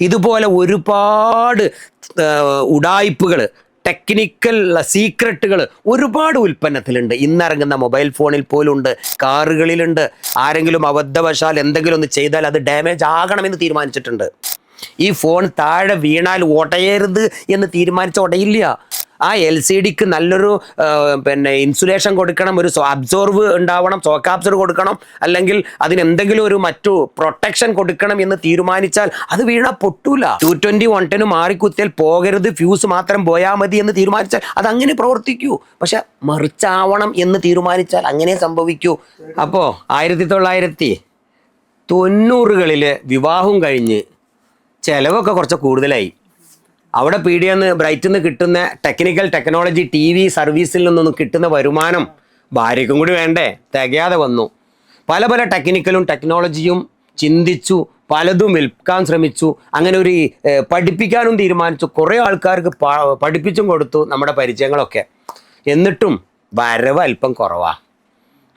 ഇതുപോലെ ഒരുപാട് ഉടായ്പകൾ ടെക്നിക്കൽ സീക്രട്ടുകൾ ഒരുപാട് ഉൽപ്പന്നത്തിലുണ്ട്. ഇന്നിറങ്ങുന്ന മൊബൈൽ ഫോണിൽ പോലുണ്ട് കാറുകളിലുണ്ട്. ആരെങ്കിലും അബദ്ധവശാൽ എന്തെങ്കിലും ഒന്ന് ചെയ്താൽ അത് ഡാമേജ് ആകണമെന്ന് തീരുമാനിച്ചിട്ടുണ്ട്. ഈ ഫോൺ താഴെ വീണാൽ ഉടയരുത് എന്ന് തീരുമാനിച്ച ഉടയില്ല ആ എൽ സി ഡിക്ക് നല്ലൊരു പിന്നെ ഇൻസുലേഷൻ കൊടുക്കണം ഒരു അബ്സോർവ് ഉണ്ടാവണം സോക്കാബ്സർ കൊടുക്കണം അല്ലെങ്കിൽ അതിന് എന്തെങ്കിലും ഒരു മറ്റു പ്രൊട്ടക്ഷൻ കൊടുക്കണം എന്ന് തീരുമാനിച്ചാൽ അത് വീണാൽ പൊട്ടൂല. ടു ട്വന്റി വൺ ടെന് മാറിക്കുത്തിയാൽ പോകരുത് ഫ്യൂസ് മാത്രം പോയാൽ മതി എന്ന് തീരുമാനിച്ചാൽ അത് അങ്ങനെ പ്രവർത്തിക്കൂ. പക്ഷെ മറിച്ചാവണം എന്ന് തീരുമാനിച്ചാൽ അങ്ങനെ സംഭവിക്കൂ. അപ്പോൾ ആയിരത്തി തൊള്ളായിരത്തി തൊണ്ണൂറുകളിൽ വിവാഹം കഴിഞ്ഞ് ചിലവൊക്കെ കുറച്ച് കൂടുതലായി. അവിടെ പി ഡി എന്ന് ബ്രൈറ്റിൽ നിന്ന് കിട്ടുന്ന ടെക്നിക്കൽ ടെക്നോളജി ടി വി സർവീസിൽ നിന്നൊന്നും കിട്ടുന്ന വരുമാനം ഭാര്യയ്ക്കും കൂടി വേണ്ടേ? തികയാതെ വന്നു. പല പല ടെക്നിക്കലും ടെക്നോളജിയും ചിന്തിച്ചു പലതും വിൽക്കാൻ ശ്രമിച്ചു. അങ്ങനെ ഒരു പഠിപ്പിക്കാനും തീരുമാനിച്ചു. കുറേ ആൾക്കാർക്ക് പഠിപ്പിച്ചും കൊടുത്തു നമ്മുടെ പരിചയങ്ങളൊക്കെ. എന്നിട്ടും വരവ് അല്പം കുറവാ.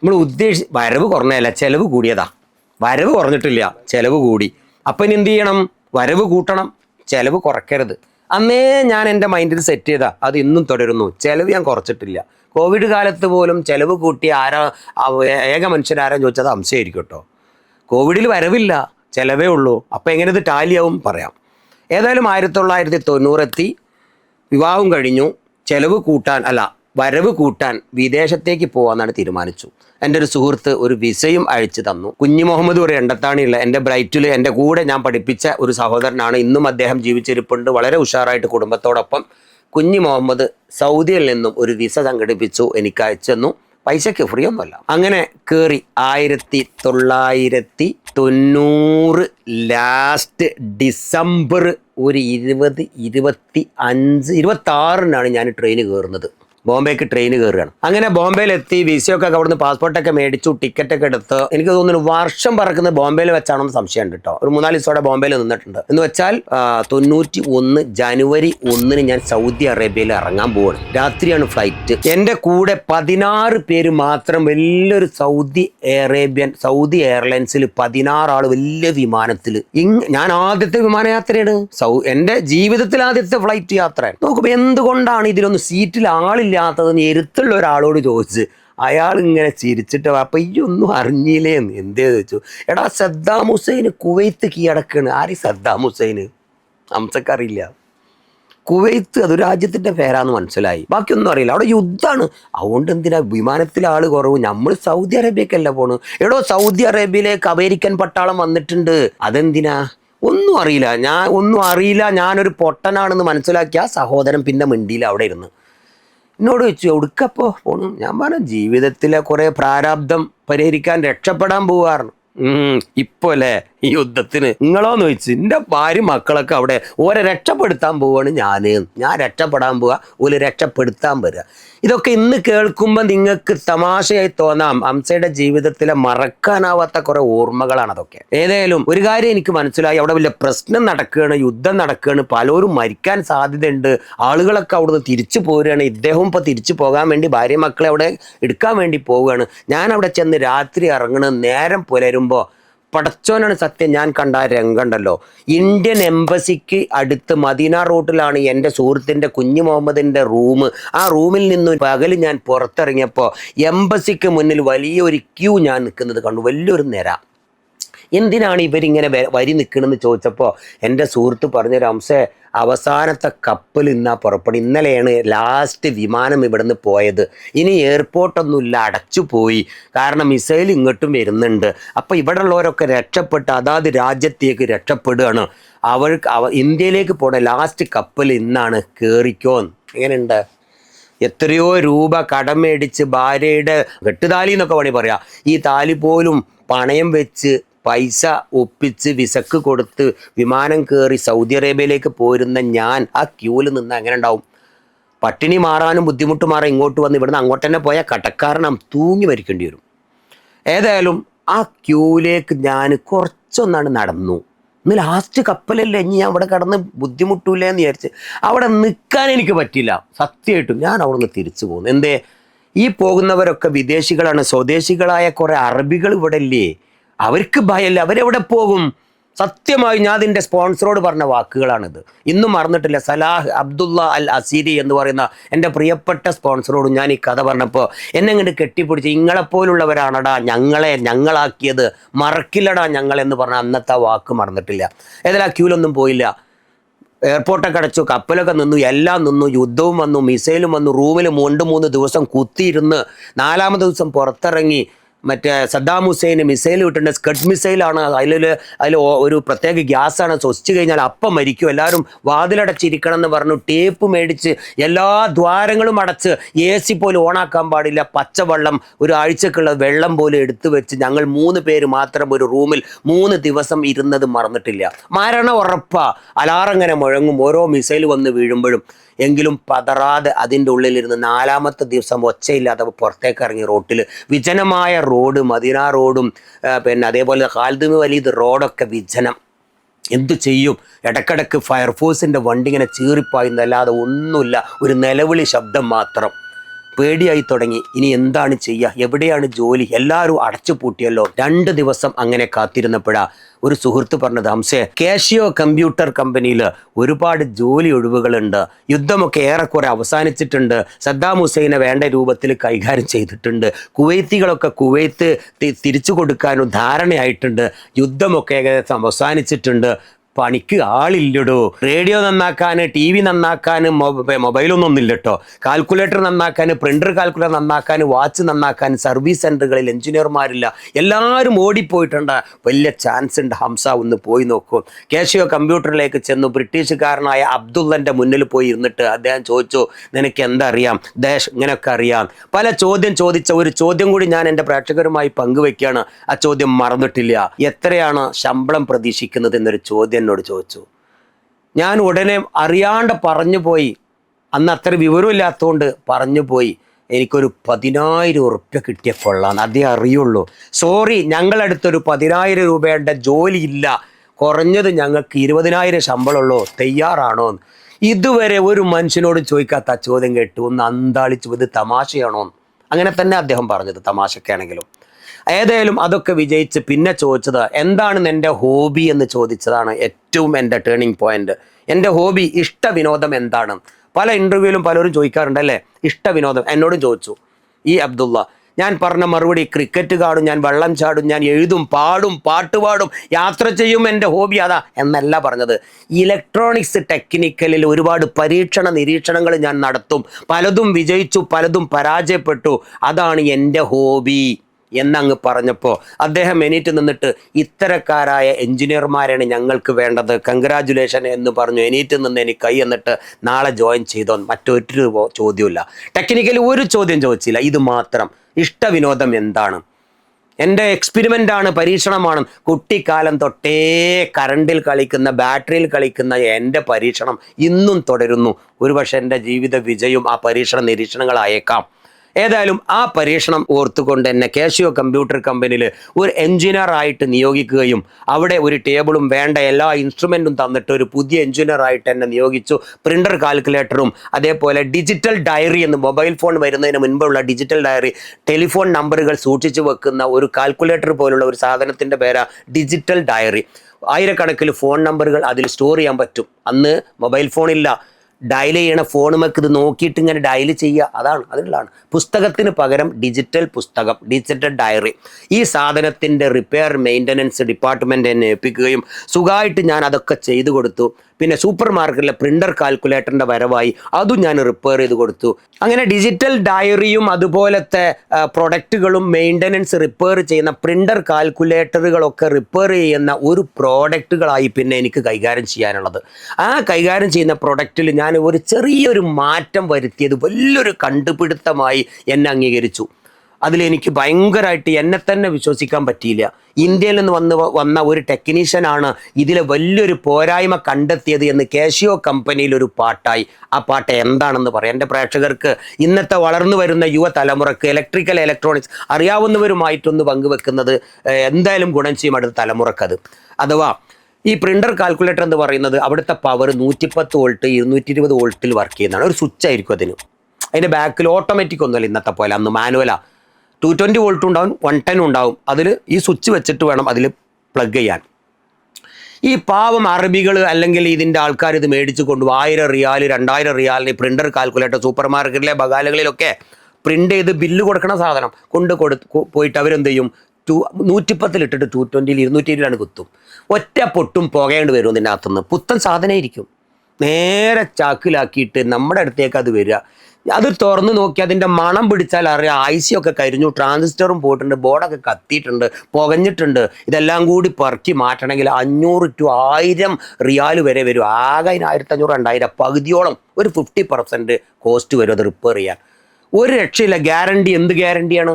നമ്മൾ ഉദ്ദേശി വരവ് കുറഞ്ഞതല്ല ചിലവ് കൂടിയതാ. വരവ് കുറഞ്ഞിട്ടില്ല ചിലവ് കൂടി. അപ്പം ഇനി എന്ത് ചെയ്യണം? വരവ് കൂട്ടണം ചിലവ് കുറയ്ക്കരുത്. അന്നേ ഞാൻ എന്റെ മൈൻഡിൽ സെറ്റ് ചെയ്താൽ അത് ഇന്നും തുടരുന്നു. ചിലവ് ഞാൻ കുറച്ചിട്ടില്ല. കോവിഡ് കാലത്ത് പോലും ചിലവ് കൂട്ടി ആരാ ഏക മനുഷ്യരാരാ ചോദിച്ചത് അംശമായിരിക്കും കേട്ടോ. കോവിഡിൽ വരവില്ല ചിലവേ ഉള്ളൂ. അപ്പോൾ എങ്ങനെ ഇത് ടാലിയാവും പറയാം. ഏതായാലും ആയിരത്തി തൊള്ളായിരത്തി തൊണ്ണൂറെത്തി വിവാഹം കഴിഞ്ഞു. ചിലവ് കൂട്ടാൻ അല്ല വരവ് കൂട്ടാൻ വിദേശത്തേക്ക് പോകാമെന്നാണ് തീരുമാനിച്ചു. എന്റെ ഒരു സുഹൃത്ത് ഒരു വിസയും അയച്ചു തന്നു. കുഞ്ഞു മുഹമ്മദ് ഒരു എണ്ടത്താണിയുള്ള എന്റെ ബ്രൈറ്റിൽ എന്റെ കൂടെ ഞാൻ പഠിപ്പിച്ച ഒരു സഹോദരനാണ്. ഇന്നും അദ്ദേഹം ജീവിച്ചിരിപ്പുണ്ട്. വളരെ ഉഷാറായിട്ട് കുടുംബത്തോടൊപ്പം കുഞ്ഞു മുഹമ്മദ് സൗദിയിൽ നിന്നും ഒരു വിസ സംഘടിപ്പിച്ചു എനിക്ക് അയച്ചെന്നു പൈസയ്ക്ക് ഫ്രീ ഒന്നുമല്ല. അങ്ങനെ കയറി ആയിരത്തി തൊള്ളായിരത്തി തൊണ്ണൂറ് ലാസ്റ്റ് ഡിസംബർ ഒരു ഇരുപത് ഇരുപത്തി അഞ്ച് ഇരുപത്തി ആറിനാണ് ഞാൻ ട്രെയിൻ കയറുന്നത്. ബോംബെക്ക് ട്രെയിൻ കയറുകയാണ് അങ്ങനെ ബോംബെയിലെത്തി ഒക്കെ അവിടുന്ന് പാസ്പോർട്ടൊക്കെ മേടിച്ചു ടിക്കറ്റൊക്കെ എടുത്ത്. എനിക്ക് തോന്നുന്നു വർഷം പറക്കുന്നത് ബോംബെയിൽ വെച്ചാണെന്ന് സംശയമുണ്ട് കേട്ടോ ഒരു മൂന്നാൽ ദിവസത്തോടെ ബോംബെയിൽ നിന്നിട്ടുണ്ട്. എന്ന് വെച്ചാൽ തൊണ്ണൂറ്റി ഒന്ന് ജനുവരി ഒന്നിന് ഞാൻ സൗദി അറേബ്യയിൽ ഇറങ്ങാൻ പോവാണ്. രാത്രിയാണ് ഫ്ലൈറ്റ് എന്റെ കൂടെ പതിനാറ് പേര് മാത്രം വലിയൊരു സൗദി അറേബ്യൻ സൗദി എയർലൈൻസിൽ പതിനാറ് ആൾ വലിയ വിമാനത്തിൽ ഞാൻ ആദ്യത്തെ വിമാനയാത്രയാണ്. സൗ എന്റെ ജീവിതത്തിൽ ആദ്യത്തെ ഫ്ലൈറ്റ് യാത്ര നോക്കുമ്പോൾ എന്തുകൊണ്ടാണ് ഇതിലൊന്നും സീറ്റിൽ ആളില്ലാത്തതെന്ന് എരുത്തുള്ള ഒരാളോട് ചോദിച്ച് അയാൾ ഇങ്ങനെ ചിരിച്ചിട്ട് അപ്പം ഈ ഒന്നും അറിഞ്ഞില്ലേന്ന് എന്തേ ചോദിച്ചു എടാ സദ്ദാം ഹുസൈന് കുവൈത്ത് കീഴടക്കാണ്. ആര് സദ്ദാം ഹുസൈന്? ഹംസക്കറിയില്ല കുവൈത്ത് അത് രാജ്യത്തിന്റെ പേരാന്ന് മനസ്സിലായി. ബാക്കിയൊന്നും അറിയില്ല. അവിടെ യുദ്ധമാണ്. അതുകൊണ്ട് എന്തിനാ? വിമാനത്തിലെ ആൾ കുറവ്. നമ്മൾ സൗദി അറേബ്യക്കല്ല പോണു എടോ സൗദി അറേബ്യയിലേക്ക് അമേരിക്കൻ പട്ടാളം വന്നിട്ടുണ്ട്. അതെന്തിനാ? ഒന്നും അറിയില്ല. ഞാൻ ഒന്നും അറിയില്ല. ഞാനൊരു പൊട്ടനാണെന്ന് മനസ്സിലാക്കിയ സഹോദരൻ പിന്നെ മിണ്ടിയിൽ അവിടെ ഇരുന്ന്. എന്നോട് ചോദിച്ചു എവിടുക്കപ്പോ പോണു? ഞാൻ പറഞ്ഞു ജീവിതത്തിലെ കുറെ പ്രാരാബ്ദം പരിഹരിക്കാൻ രക്ഷപ്പെടാൻ പോവാറുണ്ട് ഉം ഇപ്പൊ അല്ലേ ഈ യുദ്ധത്തിന്. നിങ്ങളോന്ന് ചോദിച്ചു എന്റെ ഭാര്യ മക്കളൊക്കെ അവിടെ ഓരെ രക്ഷപ്പെടുത്താൻ പോവാണ് ഞാൻ ഞാൻ രക്ഷപ്പെടാൻ പോവാ ഓൽ രക്ഷപ്പെടുത്താൻ വരിക ഇതൊക്കെ ഇന്ന് കേൾക്കുമ്പോൾ നിങ്ങൾക്ക് തമാശയായി തോന്നാം. അംസയുടെ ജീവിതത്തിലെ മറക്കാനാവാത്ത കുറെ ഓർമ്മകളാണ് അതൊക്കെ. ഏതായാലും ഒരു കാര്യം എനിക്ക് മനസ്സിലായി. അവിടെ വലിയ പ്രശ്നം നടക്കുകയാണ് യുദ്ധം നടക്കുകയാണ് പലരും മരിക്കാൻ സാധ്യതയുണ്ട്. ആളുകളൊക്കെ അവിടുന്ന് തിരിച്ചു പോരുകയാണ്. ഇദ്ദേഹം ഇപ്പോൾ തിരിച്ചു പോകാൻ വേണ്ടി ഭാര്യ മക്കളെ അവിടെ എടുക്കാൻ വേണ്ടി പോവുകയാണ്. ഞാൻ അവിടെ ചെന്ന് രാത്രി ഇറങ്ങണം നേരം പുലരുമ്പോൾ പടച്ചോനാണ് സത്യം ഞാൻ കണ്ട രംഗമുണ്ടല്ലോ ഇന്ത്യൻ എംബസിക്ക് അടുത്ത് മദീന റൂട്ടിലാണ് എന്റെ സുഹൃത്തിന്റെ കുഞ്ഞു മുഹമ്മദിന്റെ റൂം ആ റൂമിൽ നിന്ന് പകൽ ഞാൻ പുറത്തിറങ്ങിയപ്പോൾ എംബസിക്ക് മുന്നിൽ വലിയൊരു ക്യൂ ഞാൻ നിൽക്കുന്നത് കണ്ടു. വലിയൊരു നിര. എന്തിനാണ് ഇവരിങ്ങനെ വരി നിൽക്കണമെന്ന് ചോദിച്ചപ്പോൾ എന്റെ സുഹൃത്ത് പറഞ്ഞൊരു അംശേ അവസാനത്തെ കപ്പൽ ഇന്നാ പുറപ്പെടും. ഇന്നലെയാണ് ലാസ്റ്റ് വിമാനം ഇവിടുന്ന് പോയത്. ഇനി എയർപോർട്ടൊന്നുമില്ല അടച്ചു പോയി. കാരണം മിസൈൽ ഇങ്ങോട്ടും വരുന്നുണ്ട്. അപ്പോൾ ഇവിടെ ഉള്ളവരൊക്കെ രക്ഷപ്പെട്ട് അതാത് രാജ്യത്തേക്ക് രക്ഷപ്പെടുകയാണ്. അവർക്ക് അവ ഇന്ത്യയിലേക്ക് പോണ ലാസ്റ്റ് കപ്പൽ ഇന്നാണ് കയറിക്കോ എങ്ങനെയുണ്ട്? എത്രയോ രൂപ കടം മേടിച്ച് ഭാര്യയുടെ വെട്ടുതാലി എന്നൊക്കെ വേണമെങ്കിൽ പറയാം. ഈ താലി പോലും പണയം വെച്ച് പൈസ ഒപ്പിച്ച് വിസക്ക് കൊടുത്ത് വിമാനം കയറി സൗദി അറേബ്യയിലേക്ക് പോരുന്ന ഞാൻ ആ ക്യൂവിൽ നിന്ന് എങ്ങനെ ഉണ്ടാവും? പട്ടിണി മാറാനും ബുദ്ധിമുട്ട് മാറാൻ ഇങ്ങോട്ട് വന്ന് ഇവിടുന്ന് അങ്ങോട്ട് തന്നെ പോയാൽ കടക്കാരനം തൂങ്ങി മരിക്കേണ്ടി വരും. ഏതായാലും ആ ക്യൂവിലേക്ക് ഞാൻ കുറച്ചൊന്നാണ് നടന്നു. ഇന്ന് ലാസ്റ്റ് കപ്പലല്ലേ ഇനി ഞാൻ അവിടെ കടന്ന് ബുദ്ധിമുട്ടില്ല എന്ന് വിചാരിച്ച് അവിടെ നിൽക്കാൻ എനിക്ക് പറ്റില്ല സത്യമായിട്ടും ഞാൻ അവിടെ നിന്ന് തിരിച്ചു പോകുന്നു എന്തേ? ഈ പോകുന്നവരൊക്കെ വിദേശികളാണ്. സ്വദേശികളായ കുറേ അറബികൾ ഇവിടെ ഇല്ലേ? അവർക്ക് ഭയമല്ല. അവരെവിടെ പോകും? സത്യമായി ഞാൻ അതിന്റെ സ്പോൺസറോട് പറഞ്ഞ വാക്കുകളാണിത്. ഇന്നും മറന്നിട്ടില്ല. സലാഹ് അബ്ദുള്ള അൽ അസീരി എന്ന് പറയുന്ന എന്റെ പ്രിയപ്പെട്ട സ്പോൺസറോട് ഞാൻ ഈ കഥ പറഞ്ഞപ്പോൾ എന്നെ ഇങ്ങോട്ട് കെട്ടിപ്പിടിച്ച് ഇങ്ങളെപ്പോലുള്ളവരാണടാ ഞങ്ങളെ ഞങ്ങളാക്കിയത് മറക്കില്ലടാ ഞങ്ങളെന്ന് പറഞ്ഞ അന്നത്തെ വാക്ക് മറന്നിട്ടില്ല. ഏതായാലും ആ ക്യൂലൊന്നും പോയില്ല. എയർപോർട്ടൊക്കെ അടച്ചു കപ്പലൊക്കെ നിന്നു എല്ലാം നിന്നു യുദ്ധവും വന്നു മിസൈലും വന്നു റൂമിൽ രണ്ട് മൂന്ന് ദിവസം കുത്തിയിരുന്ന് നാലാമത്തെ ദിവസം പുറത്തിറങ്ങി മറ്റേ സദ്ദാം ഹുസൈന് മിസൈൽ വിട്ടിട്ടുണ്ട്. സ്കഡ് മിസൈലാണ്. അതിൽ അതിൽ ഒരു പ്രത്യേക ഗ്യാസാണ്. സ്വസ്റ്റ് കഴിഞ്ഞാൽ അപ്പം മരിക്കും. എല്ലാവരും വാതിലടച്ചിരിക്കണം എന്ന് പറഞ്ഞു. ടേപ്പ് മേടിച്ച് എല്ലാ ദ്വാരങ്ങളും അടച്ച് എ സി പോലും ഓണാക്കാൻ പാടില്ല. പച്ചവെള്ളം ഒരു ആഴ്ചക്കുള്ള വെള്ളം പോലും എടുത്തു വെച്ച് ഞങ്ങൾ മൂന്ന് പേര് മാത്രം ഒരു റൂമിൽ മൂന്ന് ദിവസം ഇരുന്നത് മറന്നിട്ടില്ല. മരണ ഉറപ്പാ. അലാറങ്ങനെ മുഴങ്ങും. ഓരോ മിസൈൽ വന്ന് വീഴുമ്പോഴും എങ്കിലും പതറാതെ അതിന്റെ ഉള്ളിലിരുന്ന് നാലാമത്തെ ദിവസം ഒച്ചയില്ലാതെ പുറത്തേക്ക് ഇറങ്ങി റോട്ടിൽ വിജനമായ റോഡ് മദീന റോഡും പിന്നെ അതേപോലെ ഖാൽദ് വലീദ് റോഡൊക്കെ വിജനം. എന്തു ചെയ്യും? ഇടക്കിടക്ക് ഫയർഫോഴ്സിന്റെ വണ്ടി ഇങ്ങനെ ചീറിപ്പായുന്നല്ലാതെ ഒന്നുമില്ല. ഒരു നിലവിളി ശബ്ദം മാത്രം. പേടിയായി തുടങ്ങി. ഇനി എന്താണ് ചെയ്യുക എവിടെയാണ് ജോലി? എല്ലാവരും അടച്ചു പൂട്ടിയല്ലോ. രണ്ട് ദിവസം അങ്ങനെ കാത്തിരുന്നപ്പോഴാ ഒരു സുഹൃത്ത് പറഞ്ഞത് ഹംസേ കാഷിയോ കമ്പ്യൂട്ടർ കമ്പനിയിൽ ഒരുപാട് ജോലി ഒഴിവുകളുണ്ട്. യുദ്ധമൊക്കെ ഏറെക്കുറെ അവസാനിച്ചിട്ടുണ്ട്. സദ്ദാം ഹുസൈനെ വേണ്ട രൂപത്തിൽ കൈകാര്യം ചെയ്തിട്ടുണ്ട്. കുവൈത്തികളൊക്കെ കുവൈത്ത് തിരിച്ചു കൊടുക്കാനും ധാരണയായിട്ടുണ്ട്. യുദ്ധമൊക്കെ ഏകദേശം അവസാനിച്ചിട്ടുണ്ട്. പണിക്ക് ആളില്ലടോ. റേഡിയോ നന്നാക്കാൻ ടി വി നന്നാക്കാൻ മൊബൈലൊന്നും ഒന്നുമില്ല കാൽക്കുലേറ്റർ നന്നാക്കാൻ പ്രിന്റർ കാൽക്കുലേറ്റർ നന്നാക്കാൻ വാച്ച് നന്നാക്കാൻ സർവീസ് സെന്ററുകളിൽ എഞ്ചിനീയർമാരില്ല. എല്ലാവരും ഓടിപ്പോയിട്ടുണ്ട്. വലിയ ചാൻസ് ഉണ്ട് ഹംസ ഒന്ന് പോയി നോക്കൂ. കേശയോ കമ്പ്യൂട്ടറിലേക്ക് ചെന്നു. ബ്രിട്ടീഷുകാരനായ അബ്ദുള്ളന്റെ മുന്നിൽ പോയി ഇരുന്നിട്ട് അദ്ദേഹം ചോദിച്ചു നിനക്ക് എന്തറിയാം? ദേശ് ഇങ്ങനെയൊക്കെ അറിയാം? പല ചോദ്യം ചോദിച്ച ഒരു ചോദ്യം കൂടി ഞാൻ എന്റെ പ്രേക്ഷകരുമായി പങ്കുവെക്കുകയാണ് ആ ചോദ്യം മറന്നിട്ടില്ല. എത്രയാണ് ശമ്പളം പ്രതീക്ഷിക്കുന്നത് എന്നൊരു ചോദ്യം എന്നോട് ചോദിച്ചു. ഞാൻ ഉടനെ അറിയാണ്ട് പറഞ്ഞു പോയി. അന്ന് അത്ര വിവരമില്ലാത്തതുകൊണ്ട് പറഞ്ഞു പോയി. എനിക്കൊരു പതിനായിരം ഉറുപ്പ്യ കിട്ടിയ കൊള്ളാന്ന് അതേ അറിയുള്ളൂ. സോറി ഞങ്ങളടുത്തൊരു പതിനായിരം രൂപയുടെ ജോലിയില്ല. കുറഞ്ഞത് ഞങ്ങൾക്ക് ഇരുപതിനായിരം ശമ്പളമുള്ളൂ. തയ്യാറാണോ. ഇതുവരെ ഒരു മനുഷ്യനോട് ചോദിക്കാത്ത ചോദ്യം കേട്ടു. ഒന്ന് അന്താളിച്ചു. ഇത് തമാശയാണോന്ന് അങ്ങനെ തന്നെ അദ്ദേഹം പറഞ്ഞത് തമാശക്കാണെങ്കിലും. ഏതായാലും അതൊക്കെ വിജയിച്ച് പിന്നെ ചോദിച്ചത് എന്താണ് എന്റെ ഹോബി എന്ന് ചോദിച്ചതാണ് ഏറ്റവും എന്റെ ടേണിംഗ് പോയിന്റ് എന്റെ ഹോബി ഇഷ്ട വിനോദം എന്താണ്? പല ഇന്റർവ്യൂവിലും പലരും ചോദിക്കാറുണ്ട് അല്ലേ? ഇഷ്ടവിനോദം. എന്നോടും ചോദിച്ചു ഈ അബ്ദുള്ള ഞാൻ പറഞ്ഞ മറുപടി ക്രിക്കറ്റ് കാണും ഞാൻ വെള്ളം ചാടും ഞാൻ എഴുതും പാടും പാട്ടുപാടും യാത്ര ചെയ്യും എന്റെ ഹോബി അതാ എന്നല്ല പറഞ്ഞത്. ഇലക്ട്രോണിക്സ് ടെക്നിക്കലിൽ ഒരുപാട് പരീക്ഷണ നിരീക്ഷണങ്ങൾ ഞാൻ നടത്തും. പലതും വിജയിച്ചു പലതും പരാജയപ്പെട്ടു. അതാണ് എന്റെ ഹോബി. എന്നങ്ങ് പറഞ്ഞപ്പോൾ അദ്ദേഹം എണീറ്റ് നിന്നിട്ട് ഇത്തരക്കാരായ എഞ്ചിനീയർമാരാണ് ഞങ്ങൾക്ക് വേണ്ടത്. കൺഗ്രാജുലേഷൻ എന്ന് പറഞ്ഞു എണീറ്റ് നിന്ന് എനിക്ക് കൈ എന്നിട്ട് നാളെ ജോയിൻ ചെയ്തോ മറ്റൊരു ചോദ്യമില്ല ടെക്നിക്കലി ഒരു ചോദ്യം ചോദിച്ചില്ല. ഇത് മാത്രം. ഇഷ്ടവിനോദം എന്താണ്? എന്റെ എക്സ്പെരിമെന്റ് ആണ് പരീക്ഷണമാണ്. കുട്ടിക്കാലം തൊട്ടേ കറണ്ടിൽ കളിക്കുന്ന ബാറ്ററിയിൽ കളിക്കുന്ന എന്റെ പരീക്ഷണം ഇന്നും തുടരുന്നു. ഒരുപക്ഷെ എന്റെ ജീവിത വിജയം ആ പരീക്ഷണ നിരീക്ഷണങ്ങളായേക്കാം. ഏതായാലും ആ പരീക്ഷണം ഓർത്തുകൊണ്ട് തന്നെ കാഷ്യോ കമ്പ്യൂട്ടർ കമ്പനിയിൽ ഒരു എഞ്ചിനീയർ ആയിട്ട് നിയോഗിക്കുകയും അവിടെ ഒരു ടേബിളും വേണ്ട എല്ലാ ഇൻസ്ട്രുമെന്റും തന്നിട്ട് ഒരു പുതിയ എഞ്ചിനീയർ ആയിട്ട് നിയോഗിച്ചു. പ്രിന്റർ കാൽക്കുലേറ്ററും അതേപോലെ ഡിജിറ്റൽ ഡയറി എന്ന് മൊബൈൽ ഫോൺ വരുന്നതിന് മുൻപുള്ള ഡിജിറ്റൽ ഡയറി ടെലിഫോൺ നമ്പറുകൾ സൂക്ഷിച്ചു വെക്കുന്ന ഒരു കാൽക്കുലേറ്റർ പോലുള്ള ഒരു സാധനത്തിന്റെ പേരാ ഡിജിറ്റൽ ഡയറി ആയിരക്കണക്കിന് ഫോൺ നമ്പറുകൾ അതിൽ സ്റ്റോർ ചെയ്യാൻ പറ്റും. അന്ന് മൊബൈൽ ഫോണില്ല ഡയൽ ചെയ്യണ ഫോണുമൊക്കെ ഇത് നോക്കിയിട്ട് ഇങ്ങനെ ഡയൽ ചെയ്യുക അതാണ് അതിനുള്ളതാണ് പുസ്തകത്തിന് പകരം ഡിജിറ്റൽ പുസ്തകം ഡിജിറ്റൽ ഡയറി ഈ സാധനത്തിന്റെ റിപ്പയർ മെയിന്റനൻസ് ഡിപ്പാർട്ട്മെന്റ് എന്നെ ഏൽപ്പിക്കുകയും സുഖമായിട്ട് ഞാൻ അതൊക്കെ ചെയ്തു കൊടുത്തു. പിന്നെ സൂപ്പർ മാർക്കറ്റിലെ പ്രിന്റർ കാൽക്കുലേറ്ററിന്റെ വരവായി അതും ഞാൻ റിപ്പയർ ചെയ്ത് കൊടുത്തു. അങ്ങനെ ഡിജിറ്റൽ ഡയറിയും അതുപോലത്തെ പ്രൊഡക്റ്റുകളും മെയിന്റനൻസ് റിപ്പയർ ചെയ്യുന്ന പ്രിന്റർ കാൽക്കുലേറ്ററുകളൊക്കെ റിപ്പയർ ചെയ്യുന്ന ഒരു പ്രോഡക്റ്റുകളായി പിന്നെ എനിക്ക് കൈകാര്യം ചെയ്യാനുള്ളത്. ആ കൈകാര്യം ചെയ്യുന്ന പ്രൊഡക്റ്റിൽ ഞാൻ ഒരു ചെറിയൊരു മാറ്റം വരുത്തിയത് വലിയൊരു കണ്ടുപിടുത്തമായി എന്നെ അംഗീകരിച്ചു. അതിലെനിക്ക് ഭയങ്കരമായിട്ട് എന്നെ തന്നെ വിശ്വസിക്കാൻ പറ്റിയില്ല. ഇന്ത്യയിൽ നിന്ന് വന്ന് വന്ന ഒരു ടെക്നീഷ്യനാണ് ഇതിലെ വലിയൊരു പോരായ്മ കണ്ടെത്തിയത് എന്ന് കാഷിയോ കമ്പനിയിൽ ഒരു പാട്ടായി. ആ പാട്ട് എന്താണെന്ന് പറയാം. എന്റെ പ്രേക്ഷകർക്ക് ഇന്നത്തെ വളർന്നു വരുന്ന യുവതലമുറക്ക് ഇലക്ട്രിക്കൽ ഇലക്ട്രോണിക്സ് അറിയാവുന്നവരുമായിട്ടൊന്ന് പങ്കുവെക്കുന്നത് എന്തായാലും ഗുണം ചെയ്യും അടുത്ത തലമുറക്കത്. അഥവാ ഈ പ്രിന്റർ കാൽക്കുലേറ്റർ എന്ന് പറയുന്നത് അവിടുത്തെ പവർ നൂറ്റിപ്പത്ത് വോൾട്ട് ഇരുന്നൂറ്റി ഇരുപത് വോൾട്ടിൽ വർക്ക് ചെയ്യുന്നതാണ്. ഒരു സ്വിച്ച് ആയിരിക്കും അതിന്. അതിന്റെ ബാക്കിൽ ഓട്ടോമാറ്റിക് ഒന്നുമല്ല ഇന്നത്തെ പോലെ. അന്ന് മാനുവലാ ടു ട്വന്റി വോൾട്ടും ഉണ്ടാവും വൺ ടെൻ ഉണ്ടാവും. അതിൽ ഈ സ്വിച്ച് വെച്ചിട്ട് വേണം അതിൽ പ്ലഗ് ചെയ്യാൻ. ഈ പാവം അറബികൾ അല്ലെങ്കിൽ ഇതിന്റെ ആൾക്കാർ ഇത് മേടിച്ച് കൊണ്ടുപോകും ആയിരം റിയാൽ രണ്ടായിരം റിയാലിന് പ്രിന്റർ കാൽക്കുലേറ്റർ സൂപ്പർ മാർക്കറ്റിലെ ബകാലകളിലൊക്കെ പ്രിന്റ് ചെയ്ത് ബില്ല് കൊടുക്കണ സാധനം കൊണ്ട് കൊടു കൊ- പോയിട്ട് അവരെന്ത് ചെയ്യും ടു നൂറ്റിപ്പത്തിലിട്ടിട്ട് ടു ട്വന്റിയിൽ ഇരുന്നൂറ്റി ഇരുപതിലാണ് കുത്തും. ഒറ്റ പൊട്ടും പുകയേണ്ടി വരും ഇതിന്റെ അകത്തുനിന്ന് പുത്തൻ സാധനമായിരിക്കും. നേരെ ചാക്കിലാക്കിയിട്ട് നമ്മുടെ അടുത്തേക്ക് അത് വരിക. അത് തുറന്ന് നോക്കി അതിന്റെ മണം പിടിച്ചാൽ അറിയാം ഐസിയൊക്കെ കരിഞ്ഞു ട്രാൻസിസ്റ്ററും പോയിട്ടുണ്ട് ബോർഡൊക്കെ കത്തിയിട്ടുണ്ട് പുകഞ്ഞിട്ടുണ്ട്. ഇതെല്ലാം കൂടി പെറുക്കി മാറ്റണമെങ്കിൽ അഞ്ഞൂറ് ടു ആയിരം റിയാൽ വരെ വരും. ആകെ അതിന് ആയിരത്തി അഞ്ഞൂറ് രണ്ടായിരം പകുതിയോളം ഒരു ഫിഫ്റ്റി പെർസെന്റ് കോസ്റ്റ് വരും അത് റിപ്പയർ ചെയ്യാൻ. ഒരു രക്ഷയില്ല ഗ്യാരണ്ടി എന്ത് ഗ്യാരണ്ടിയാണ്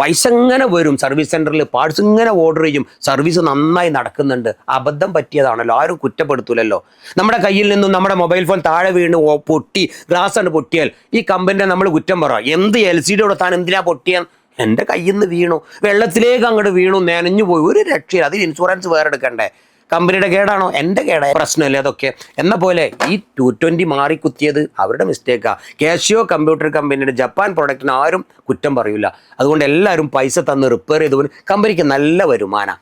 പൈസ ഇങ്ങനെ വരും സർവീസ് സെന്ററിൽ പാർട്സ് ഇങ്ങനെ ഓർഡർ ചെയ്യും സർവീസ് നന്നായി നടക്കുന്നുണ്ട്. അബദ്ധം പറ്റിയതാണല്ലോ ആരും കുറ്റപ്പെടുത്തൂലല്ലോ. നമ്മുടെ കയ്യിൽ നിന്നും നമ്മുടെ മൊബൈൽ ഫോൺ താഴെ വീണ് പൊട്ടി ഗ്ലാസ് ആണ് പൊട്ടിയാൽ ഈ കമ്പനിനെ നമ്മൾ കുറ്റം പറ. എന്ത് എൽ സി ഡി കൊടുത്താൻ എന്തിനാ പൊട്ടിയാൻ എന്റെ കയ്യിൽ നിന്ന് വീണു. വെള്ളത്തിലേക്ക് അങ്ങോട്ട് വീണു നനഞ്ഞു പോയി. ഒരു രക്ഷയില്ല. അതിൽ ഇൻഷുറൻസ് വേറെ എടുക്കണ്ടേ? കമ്പനിയുടെ കേടാണോ? എന്റെ കേടായ പ്രശ്നമല്ലേ അതൊക്കെ? എന്ന പോലെ ഈ ടു ട്വന്റി മാറിക്കുത്തിയത് അവരുടെ മിസ്റ്റേക്കാണ് കാഷ്യോ കമ്പ്യൂട്ടർ കമ്പനിയുടെ ജപ്പാൻ പ്രൊഡക്റ്റിന് ആരും കുറ്റം പറയില്ല അതുകൊണ്ട് എല്ലാവരും പൈസ തന്ന് റിപ്പയർ ചെയ്തു കമ്പനിക്ക് നല്ല വരുമാനം.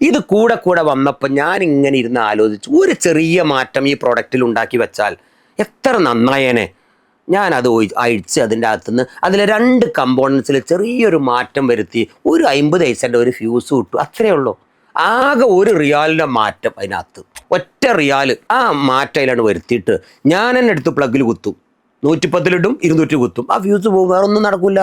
ഇത് കൂടെ കൂടെ വന്നപ്പോൾ ഞാൻ ഇങ്ങനെ ഇരുന്ന് ആലോചിച്ചു. ഒരു ചെറിയ മാറ്റം ഈ പ്രൊഡക്റ്റിൽ ഉണ്ടാക്കി വെച്ചാൽ എത്ര നന്നായേനെ? ഒഴി- അഴിച്ച് അതിന്റെ അകത്തുനിന്ന് അതിലെ രണ്ട് കമ്പോണൻസിൽ ചെറിയൊരു മാറ്റം വരുത്തി ഒരു അമ്പത് ഐസന്റെ ഒരു ഫ്യൂസ് കിട്ടും അത്രയേ ഉള്ളൂ. ആകെ ഒരു റിയാലിന്റെ മാറ്റം അതിനകത്ത്. ഒറ്റ റിയാൽ ആ മാറ്റം അതിലാണ് വരുത്തിയിട്ട് ഞാൻ തന്നെ എടുത്ത് പ്ലഗിൽ കുത്തും. നൂറ്റിപ്പത്തിലിടും ഇരുന്നൂറ്റി കുത്തും. ആ ഫ്യൂസ് പോകും വേറെ ഒന്നും നടക്കില്ല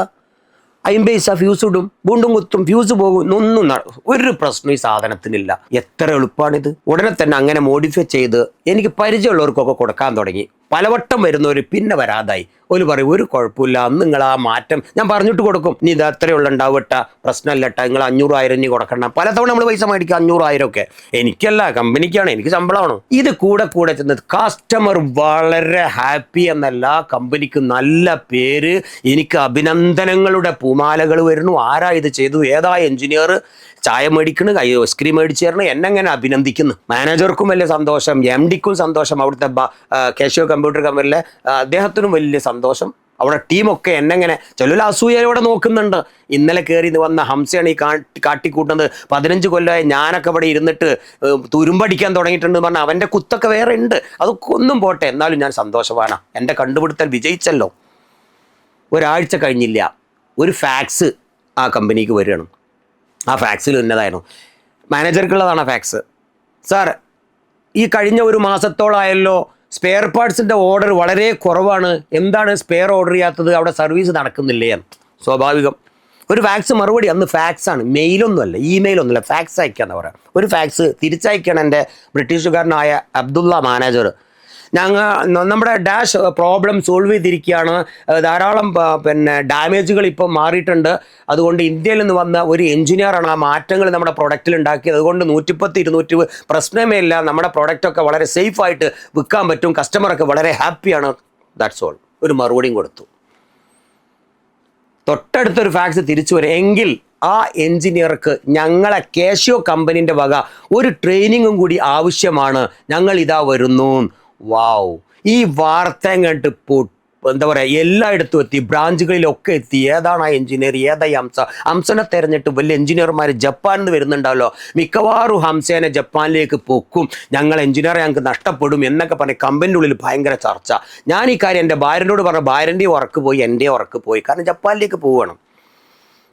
അമ്പത് പൈസ ഫ്യൂസ് ഇടും വീണ്ടും കുത്തും ഫ്യൂസ് പോകും. ഒന്നും ഒരു പ്രശ്നം ഈ സാധനത്തിനില്ല. എത്ര എളുപ്പമാണിത് ഉടനെ തന്നെ അങ്ങനെ മോഡിഫൈ ചെയ്ത് എനിക്ക് പരിചയമുള്ളവർക്കൊക്കെ കൊടുക്കാൻ തുടങ്ങി. പലവട്ടം വരുന്നവർ പിന്നെ വരാതായി. ഒരു പറയും ഒരു കുഴപ്പമില്ല അന്ന് നിങ്ങൾ ആ മാറ്റം ഞാൻ പറഞ്ഞിട്ട് കൊടുക്കും. നീ ഇത് അത്രയുള്ള ഉണ്ടാവട്ട പ്രശ്നമല്ലട്ട നിങ്ങൾ അഞ്ഞൂറായിരം നീ കൊടുക്കണം പലതവണ നമ്മൾ പൈസ മേടിക്കുക അഞ്ഞൂറായിരം ഒക്കെ. എനിക്കല്ല കമ്പനിക്കാണ് എനിക്ക് ശമ്പളമാണ്. ഇത് കൂടെ കൂടെ ചെന്നത് കസ്റ്റമർ വളരെ ഹാപ്പി എന്നല്ല കമ്പനിക്ക് നല്ല പേര് എനിക്ക് അഭിനന്ദനങ്ങളുടെ പൂമാലകൾ വരുന്നു. ആരാ ഇത് ചെയ്തു ഏതാ എഞ്ചിനീയർ ചായ മേടിക്കണ് കൈ ഐസ്ക്രീം മേടിച്ചു തരണം എന്നെങ്ങനെ അഭിനന്ദിക്കുന്നു? മാനേജർക്കും വലിയ സന്തോഷം എം ഡിക്കും സന്തോഷം. അവിടുത്തെ കേശവ കമ്പ്യൂട്ടർ കമ്പനിയിലെ അദ്ദേഹത്തിനും വലിയ സന്തോഷം. അവിടെ ടീമൊക്കെ എന്നെങ്ങനെ ചിലർ അസൂയയോടെ നോക്കുന്നുണ്ട്. ഇന്നലെ കയറി വന്ന ഹംസയാണ് ഈ കാട്ടി കാട്ടിക്കൂട്ടുന്നത്. പതിനഞ്ച് കൊല്ലമായി ഞാനൊക്കെ ഇവിടെ ഇരുന്നിട്ട് തുരുമ്പടിക്കാൻ തുടങ്ങിയിട്ടുണ്ട് പറഞ്ഞാൽ അവന്റെ കുത്തൊക്കെ വേറെ ഉണ്ട്. അതൊക്കെ ഒന്നും പോട്ടെ എന്നാലും ഞാൻ സന്തോഷമാണ് എന്റെ കണ്ടുപിടുത്തൽ വിജയിച്ചല്ലോ. ഒരാഴ്ച കഴിഞ്ഞില്ല. ഒരു ഫാക്സ് ആ കമ്പനിക്ക് വരികയാണ്. ആ ഫാക്സിൽ ഉന്നതായിരുന്നു. മാനേജർക്കുള്ളതാണ് ആ ഫാക്സ് സാർ ഈ കഴിഞ്ഞ ഒരു മാസത്തോളായല്ലോ സ്പെയർ പാർട്സിന്റെ ഓർഡർ വളരെ കുറവാണ്. എന്താണ് സ്പെയർ ഓർഡർ ചെയ്യാത്തത്? അവിടെ സർവീസ് നടക്കുന്നില്ലേ എന്ന്. സ്വാഭാവികം. ഒരു ഫാക്സ് മറുപടി അന്ന് ഫാക്സ് ആണ്. മെയിലൊന്നുമല്ല ഇമെയിലൊന്നുമല്ല ഫാക്സ് അയക്കാന്ന് പറയാം. ഒരു ഫാക്സ് തിരിച്ചയക്കണം എന്റെ ബ്രിട്ടീഷുകാരനായ അബ്ദുള്ള മാനേജർ ഞങ്ങൾ നമ്മുടെ ഡാഷ് പ്രോബ്ലം സോൾവ് ചെയ്തിരിക്കുകയാണ് ധാരാളം പിന്നെ ഡാമേജുകൾ ഇപ്പോൾ മാറിയിട്ടുണ്ട്. അതുകൊണ്ട് ഇന്ത്യയിൽ നിന്ന് വന്ന ഒരു എഞ്ചിനീയറാണ് ആ മാറ്റങ്ങൾ നമ്മുടെ പ്രൊഡക്റ്റിൽ ഉണ്ടാക്കിയത്. അതുകൊണ്ട് നൂറ്റിപ്പത്ത് ഇരുന്നൂറ്റി പ്രശ്നമേ ഇല്ല നമ്മുടെ പ്രൊഡക്റ്റൊക്കെ വളരെ സേഫായിട്ട് വിൽക്കാൻ പറ്റും. കസ്റ്റമറൊക്കെ വളരെ ഹാപ്പിയാണ് ദാറ്റ്സ് ഓൾ ഒരു മറുപടിയും കൊടുത്തു. തൊട്ടടുത്തൊരു ഫാക്സ് തിരിച്ചു വരും. എങ്കിൽ ആ എഞ്ചിനീയർക്ക് ഞങ്ങളെ കേശിയോ കമ്പനീന്റെ വക ഒരു ട്രെയിനിങ്ങും കൂടി ആവശ്യമാണ്. ഞങ്ങൾ ഇതാ വരുന്നു. വാവ്. ഈ വാർത്ത കണ്ട് പൊ- എന്താ പറയുക എല്ലായിടത്തും എത്തി. ബ്രാഞ്ചുകളിലൊക്കെ എത്തി. ഏതാണ് ആ എഞ്ചിനീയർ? ഏതാ ഈ ഹംസ? ഹംസനെ തെരഞ്ഞിട്ട് വലിയ എഞ്ചിനീയർമാർ ജപ്പാനിൽ നിന്ന് വരുന്നുണ്ടാവല്ലോ മിക്കവാറും ഹംസേനെ ജപ്പാനിലേക്ക് പൊക്കും. ഞങ്ങൾ എഞ്ചിനീയർ ഞങ്ങൾക്ക് നഷ്ടപ്പെടും എന്നൊക്കെ പറഞ്ഞ് കമ്പനിന്റെ ഉള്ളിൽ ഭയങ്കര ചർച്ച. ഞാൻ ഈ കാര്യം എന്റെ ഭാര്യനോട് പറഞ്ഞ ഭാര്യന്റെ ഉറക്ക് പോയി എന്റെ ഉറക്ക് പോയി. കാരണം ജപ്പാനിലേക്ക് പോവുകയാണ്.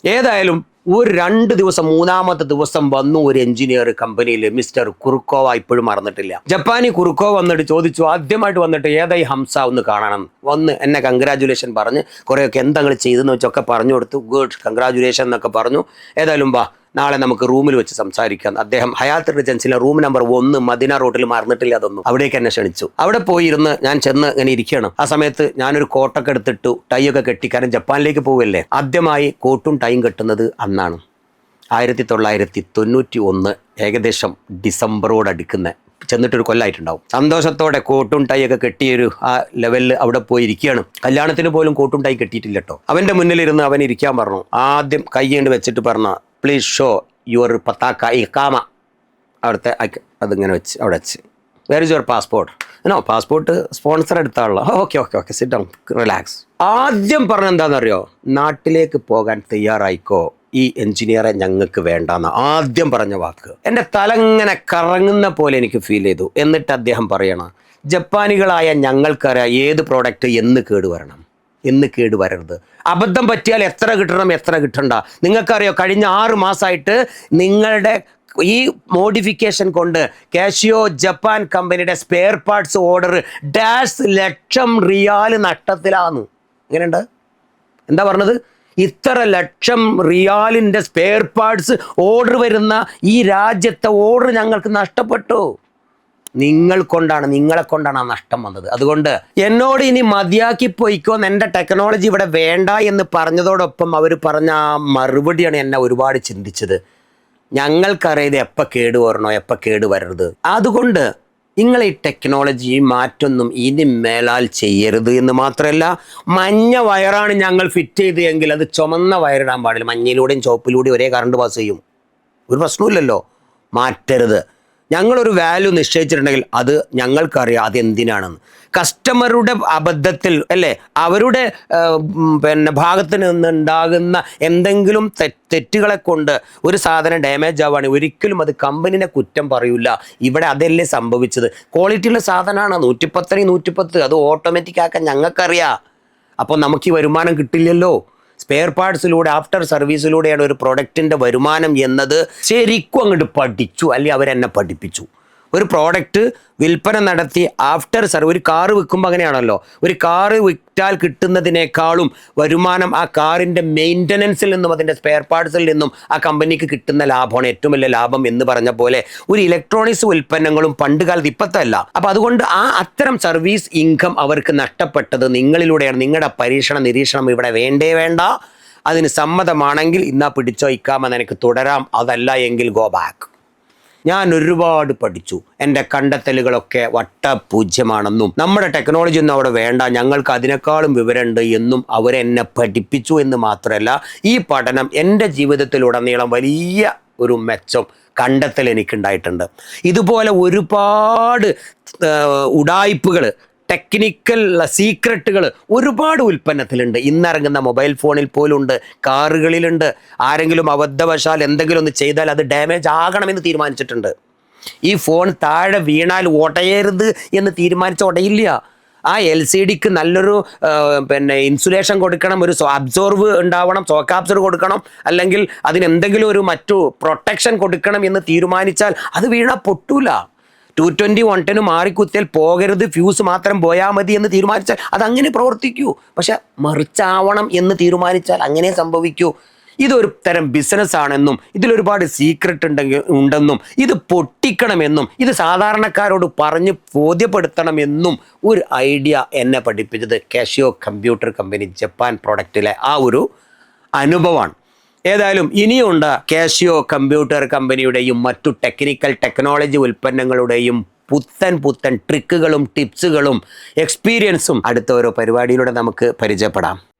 ഏതായാലും ഒരു രണ്ട് ദിവസം മൂന്നാമത്തെ ദിവസം വന്നു ഒരു എഞ്ചിനീയർ കമ്പനിയിൽ മിസ്റ്റർ കുറുക്കോവ ഇപ്പോഴും മറന്നിട്ടില്ല. ജപ്പാനി കുറുക്കോ വന്നിട്ട് ചോദിച്ചു ആദ്യമായിട്ട് വന്നിട്ട് ഏതായി ഹംസ ഒന്ന് കാണണം? വന്ന് എന്നെ കൺഗ്രാജുലേഷൻ പറഞ്ഞ് കുറേയൊക്കെ എന്തെങ്കിലും ചെയ്തെന്ന് വെച്ചൊക്കെ പറഞ്ഞു കൊടുത്തു. ഗുഡ് കൺഗ്രാജുലേഷൻ എന്നൊക്കെ പറഞ്ഞു. ഏതായാലും വാ നാളെ നമുക്ക് റൂമിൽ വെച്ച് സംസാരിക്കാം. അദ്ദേഹം ഹയാത്ത് റിജൻസിലെ റൂം നമ്പർ ഒന്ന് മദിന റോഡിൽ മറന്നിട്ടില്ല അതൊന്നും അവിടേക്ക് എന്നെ ക്ഷണിച്ചു. അവിടെ പോയിരുന്ന് ഞാൻ ചെന്ന് ഇങ്ങനെ ഇരിക്കുകയാണ്. ആ സമയത്ത് ഞാനൊരു കോട്ടൊക്കെ എടുത്തിട്ടു ടൈ ഒക്കെ കെട്ടി കാരണം ജപ്പാനിലേക്ക് പോവല്ലേ? ആദ്യമായി കോട്ടും ടൈയും കെട്ടുന്നത് അന്നാണ്. ആയിരത്തി തൊള്ളായിരത്തി തൊണ്ണൂറ്റി ഒന്ന് ഏകദേശം ഡിസംബറോട് അടുക്കുന്ന ചെന്നിട്ടൊരു കൊല്ലായിട്ടുണ്ടാവും. സന്തോഷത്തോടെ കോട്ടും ടൈ ഒക്കെ കെട്ടിയൊരു ആ ലെവലിൽ അവിടെ പോയി ഇരിക്കുകയാണ് കല്യാണത്തിന് പോലും കോട്ടും ടൈ കെട്ടിയിട്ടില്ല കേട്ടോ. അവന്റെ മുന്നിലിരുന്ന് അവൻ ഇരിക്കാൻ പറഞ്ഞു. ആദ്യം കൈ കൊണ്ട് വെച്ചിട്ട് പറഞ്ഞു പ്ലീസ് ഷോ യുവർ പത്താക്ക ഈ കാമ അവിടുത്തെ അതിങ്ങനെ വെച്ച് അവിടെ വെച്ച്. Where is your passport no passport sponsor എടുത്താണല്ലോ okay okay okay sit down relax ആദ്യം പറഞ്ഞ എന്താണെന്നറിയോ? നാട്ടിലേക്ക് പോകാൻ തയ്യാറായിക്കോ? ഈ എഞ്ചിനീയറെ ഞങ്ങൾക്ക് വേണ്ടാന്ന്. ആദ്യം പറഞ്ഞ വാക്ക്. എന്റെ തല ഇങ്ങനെ കറങ്ങുന്ന പോലെ എനിക്ക് ഫീൽ ചെയ്തു. എന്നിട്ട് അദ്ദേഹം പറയണം ജപ്പാനികളായ ഞങ്ങൾക്കറിയാം ഏത് പ്രോഡക്റ്റ് എന്ന് കേടുവരണം. എന്ന് കേട് വരരുത്. അബദ്ധം പറ്റിയാൽ എത്ര കിട്ടണം എത്ര കിട്ടണ്ട. നിങ്ങൾക്കറിയോ കഴിഞ്ഞ ആറ് മാസമായിട്ട് നിങ്ങളുടെ ഈ മോഡിഫിക്കേഷൻ കൊണ്ട് കാഷിയോ ജപ്പാൻ കമ്പനിയുടെ spare parts order dash lakh riyal നഷ്ടത്തിലാന്ന്. എങ്ങനെയുണ്ട്? എന്താ പറഞ്ഞത്? ഇത്ര ലക്ഷം റിയാലിന്റെ സ്പെയർ പാർട്സ് ഓർഡർ വരുന്ന ഈ രാജ്യത്തെ ഓർഡർ ഞങ്ങൾക്ക് നഷ്ടപ്പെട്ടു. നിങ്ങൾ കൊണ്ടാണ് നിങ്ങളെ കൊണ്ടാണ് ആ നഷ്ടം വന്നത്. അതുകൊണ്ട് എന്നോട് ഇനി മതിയാക്കി പോയിക്കോന്ന് എന്റെ ടെക്നോളജി ഇവിടെ വേണ്ട എന്ന് പറഞ്ഞതോടൊപ്പം അവർ പറഞ്ഞ ആ മറുപടിയാണ് എന്നെ ഒരുപാട് ചിന്തിച്ചത്. ഞങ്ങൾക്കറിയത് എപ്പോൾ കേട് വരണോ എപ്പോൾ കേട് വരരുത്. അതുകൊണ്ട് നിങ്ങൾ ഈ ടെക്നോളജി മാറ്റൊന്നും ഇനി മേലാൽ ചെയ്യരുത് എന്ന് മാത്രമല്ല മഞ്ഞ വയറാണ് ഞങ്ങൾ ഫിറ്റ് ചെയ്ത് എങ്കിൽ അത് ചുമന്ന വയറിടാൻ പാടില്ല. മഞ്ഞയിലൂടെയും ചുവപ്പിലൂടെയും ഒരേ കറണ്ട് പാസ് ചെയ്യും. ഒരു പ്രശ്നമില്ലല്ലോ മാറ്റരുത്. ഞങ്ങളൊരു വാല്യൂ നിശ്ചയിച്ചിട്ടുണ്ടെങ്കിൽ അത് ഞങ്ങൾക്കറിയാം അത് എന്തിനാണെന്ന്. കസ്റ്റമറുടെ അബദ്ധത്തിൽ അല്ലേ? അവരുടെ പിന്നെ ഭാഗത്ത് നിന്നുണ്ടാകുന്ന എന്തെങ്കിലും തെറ്റുകളെ കൊണ്ട് ഒരു സാധനം ഡാമേജ് ആവുകയാണെങ്കിൽ ഒരിക്കലും അത് കമ്പനിനെ കുറ്റം പറയൂല. ഇവിടെ അതല്ലേ സംഭവിച്ചത്. ക്വാളിറ്റിയുള്ള സാധനമാണ് നൂറ്റിപ്പത്തറി നൂറ്റിപ്പത്ത്. അത് ഓട്ടോമാറ്റിക് ആക്കാൻ ഞങ്ങൾക്കറിയാം. അപ്പോൾ നമുക്ക് ഈ വരുമാനം കിട്ടില്ലല്ലോ. സ്പെയർ പാർട്സിലൂടെ ആഫ്റ്റർ സർവീസിലൂടെയാണ് ഒരു പ്രൊഡക്റ്റിന്റെ വരുമാനം എന്നത്. ശരിക്കും അങ്ങോട്ട് പഠിച്ചു അല്ലെങ്കിൽ അവരെന്നെ പഠിപ്പിച്ചു. ഒരു പ്രോഡക്റ്റ് വിൽപ്പന നടത്തി ആഫ്റ്റർ സർവീസ് ഒരു കാറ് വിൽക്കുമ്പോൾ അങ്ങനെയാണല്ലോ. ഒരു കാറ് വിറ്റാൽ കിട്ടുന്നതിനേക്കാളും വരുമാനം ആ കാറിന്റെ മെയിന്റനൻസിൽ നിന്നും അതിന്റെ സ്പെയർ പാർട്സിൽ നിന്നും ആ കമ്പനിക്ക് കിട്ടുന്ന ലാഭമാണ് ഏറ്റവും വലിയ ലാഭം എന്ന് പറഞ്ഞ പോലെ ഒരു ഇലക്ട്രോണിക്സ് ഉൽപ്പന്നങ്ങളും പണ്ട് കാലത്ത് ഇപ്പത്തല്ല അപ്പം അതുകൊണ്ട് ആ അത്തരം സർവീസ് ഇൻകം അവർക്ക് നഷ്ടപ്പെട്ടത് നിങ്ങളിലൂടെയാണ്. നിങ്ങളുടെ പരീക്ഷണ നിരീക്ഷണം ഇവിടെ വേണ്ടേ വേണ്ട. അതിന് സമ്മതമാണെങ്കിൽ ഇന്നാ പിടിച്ചോ ഇക്കാമെന്ന് എനിക്ക് തുടരാം. അതല്ല എങ്കിൽ ഗോ ബാക്ക് ഞാൻ ഒരുപാട് പഠിച്ചു. എന്റെ കണ്ടെത്തലുകളൊക്കെ വട്ടപൂജ്യമാണെന്നും നമ്മുടെ ടെക്നോളജി ഒന്നും അവിടെ വേണ്ട ഞങ്ങൾക്ക് അതിനേക്കാളും വിവരമുണ്ട് എന്നും അവരെന്നെ പഠിപ്പിച്ചു എന്ന് മാത്രമല്ല ഈ പഠനം എന്റെ ജീവിതത്തിലുടനീളം വലിയ ഒരു മെച്ചം കണ്ടെത്തൽ എനിക്കുണ്ടായിട്ടുണ്ട്. ഇതുപോലെ ഒരുപാട് ഉടായ്പകൾ ടെക്നിക്കൽ സീക്രട്ടുകൾ ഒരുപാട് ഉൽപ്പന്നത്തിലുണ്ട്. ഇന്നിറങ്ങുന്ന മൊബൈൽ ഫോണിൽ പോലുണ്ട് കാറുകളിലുണ്ട്. ആരെങ്കിലും അബദ്ധവശാൽ എന്തെങ്കിലും ഒന്ന് ചെയ്താൽ അത് ഡാമേജ് ആകണമെന്ന് തീരുമാനിച്ചിട്ടുണ്ട്. ഈ ഫോൺ താഴെ വീണാൽ ഉടയരുത് എന്ന് തീരുമാനിച്ച ഉടയില്ല ആ എൽ സി ഡിക്ക് നല്ലൊരു പിന്നെ ഇൻസുലേഷൻ കൊടുക്കണം ഒരു അബ്സോർവ് ഉണ്ടാവണം സോക്കാബ്സർ കൊടുക്കണം അല്ലെങ്കിൽ അതിന് എന്തെങ്കിലും ഒരു മറ്റു പ്രൊട്ടക്ഷൻ കൊടുക്കണം എന്ന് തീരുമാനിച്ചാൽ അത് വീണാൽ പൊട്ടൂല. ടു ട്വന്റി വൺ ടെന് മാറിക്കുത്തിയാൽ പോകരുത് ഫ്യൂസ് മാത്രം പോയാൽ മതി എന്ന് തീരുമാനിച്ചാൽ അതങ്ങനെ പ്രവർത്തിക്കൂ. പക്ഷെ മറിച്ചാവണം എന്ന് തീരുമാനിച്ചാൽ അങ്ങനെ സംഭവിക്കൂ. ഇതൊരു തരം ബിസിനസ് ആണെന്നും ഇതിലൊരുപാട് സീക്രട്ട് ഉണ്ടെങ്കിൽ ഉണ്ടെന്നും ഇത് പൊട്ടിക്കണമെന്നും ഇത് സാധാരണക്കാരോട് പറഞ്ഞ് ബോധ്യപ്പെടുത്തണമെന്നും ഒരു ഐഡിയ എന്നെ പഠിപ്പിച്ചത് കാഷിയോ കമ്പ്യൂട്ടർ കമ്പനി ജപ്പാൻ പ്രൊഡക്റ്റിലെ ആ ഒരു അനുഭവമാണ്. ഏതായാലും ഇനിയുണ്ട് കാഷ്യോ കമ്പ്യൂട്ടർ കമ്പനിയുടെയും മറ്റു ടെക്നിക്കൽ ടെക്നോളജി ഉൽപ്പന്നങ്ങളുടെയും പുത്തൻ പുത്തൻ ട്രിക്കുകളും ടിപ്സുകളും എക്സ്പീരിയൻസും അടുത്ത ഓരോ പരിപാടിയിലൂടെ നമുക്ക് പരിചയപ്പെടാം.